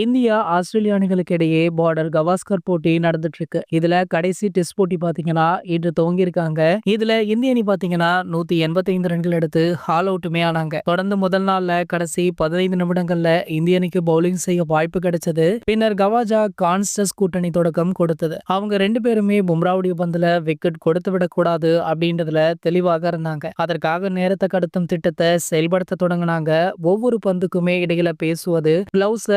India ஆஸ்திரேலிய அணிகளுக்கு இடையே border Gavaskar போட்டி நடந்துட்டு இருக்கு இதுல கடைசி டெஸ்ட் போட்டி பாத்தீங்கன்னா இன்று துவங்கி இருக்காங்க இதுல இந்திய அணி பாத்தீங்கன்னா நூத்தி எண்பத்தி ஐந்து ரன்கள் எடுத்து ஹால் அவுட்டுமே ஆனாங்க. தொடர்ந்து முதல் நாள்ல கடைசி பதினைந்து நிமிடங்கள்ல இந்திய அணிக்கு பவுலிங் செய்ய வாய்ப்பு கிடைச்சது. பின்னர் கவாஜா கான்ஸ்டஸ் கூட்டணி தொடக்கம் கொடுத்தது. அவங்க ரெண்டு பேருமே பும்ராவுடைய பந்துல விக்கெட் கொடுத்து விடக்கூடாது அப்படின்றதுல தெளிவாக இருந்தாங்க. அதற்காக நேரத்தை கடத்தும் திட்டத்தை செயல்படுத்த தொடங்கினாங்க. ஒவ்வொரு பந்துக்குமே இடையில பேசுவது கிளவுஸ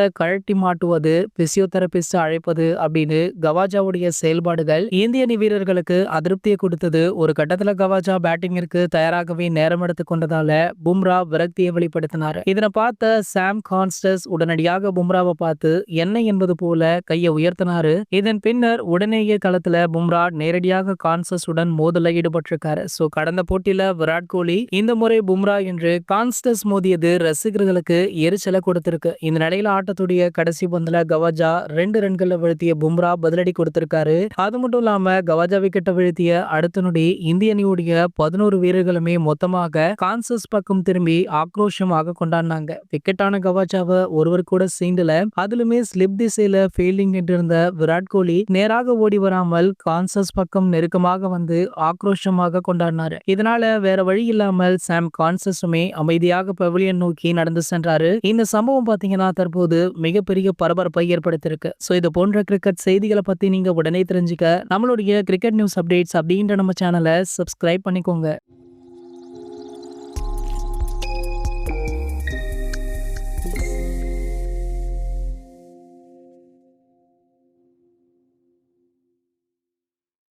கழட்டி மாட்டுவது பிசியோதெரபிஸ்ட் அழைப்பது அப்படின்னு கவாஜாவுடைய செயல்பாடுகள் இந்திய அணி வீரர்களுக்கு அதிருப்தியை கொடுத்தது. ஒரு கட்டத்துல கவாஜா பேட்டிங்கிற்கு தயாராகவே நேரம் எடுத்துக் கொண்டதால பும்ரா விரக்தியை வெளிப்படுத்தினார். இதனை பார்த்த சாம் கான்ஸ்டஸ் உடனடியாக பும்ராவை பார்த்து என்ன என்பது போல கையை உயர்த்தினாரு? இதன் பின்னர் உடனேயே களத்துல பும்ரா நேரடியாக கான்சஸ் உடன் மோதல ஈடுபட்டிருக்காரு. சோ கடந்த போட்டியில விராட் கோலி இந்த முறை பும்ரா என்று கான்ஸ்டஸ் மோதியது ரசிகர்களுக்கு எரிச்சலை கொடுத்திருக்கு. இந்த நிலையில ஆட்டத்துடைய கடைசி பந்துல கவாஜா ரெண்டு ரன்களை வீழ்த்திய பும்ரா பதிலடி கொடுத்திருக்காரு. அது மட்டும் இல்லாம கவாஜா விக்கெட்டை வீழ்த்திய அடுத்த நொடி இந்திய அணியுடைய பதினோரு வீரர்களுமே மொத்தமாக கான்சஸ் பக்கம் திரும்பி ஆக்ரோஷமாக கொண்டாடினாங்க. விக்கெட்டான கவாஜாவை ஒருவர் கூட சீண்டல. அதுலுமே ஸ்லிப் திசையில ஃபீல்டிங் இருந்த விராட் கோலி நேராக ஓடி வராமல் கான்சஸ் பக்கம் நெருக்கமாக வந்து ஆக்ரோஷமாக கொண்டாடினாரு. இதனால வேற வழி இல்லாமல் சாம் கான்சஸுமே அமைதியாக பவிலியன் நோக்கி நடந்து சென்றாரு. இந்த சம்பவம் பாத்தீங்கன்னா தற்போது மிக மிகப்பெரிய பரபரப்பை ஏற்படுத்தியிருக்கு. ஸோ இது போன்ற கிரிக்கெட் செய்திகளை பத்தி நீங்க உடனே தெரிஞ்சுக்க நம்மளுடைய கிரிக்கெட் நியூஸ் அப்டேட்ஸ் அப்படின்ற நம்ம சேனலை சப்ஸ்கிரைப் பண்ணிக்கோங்க.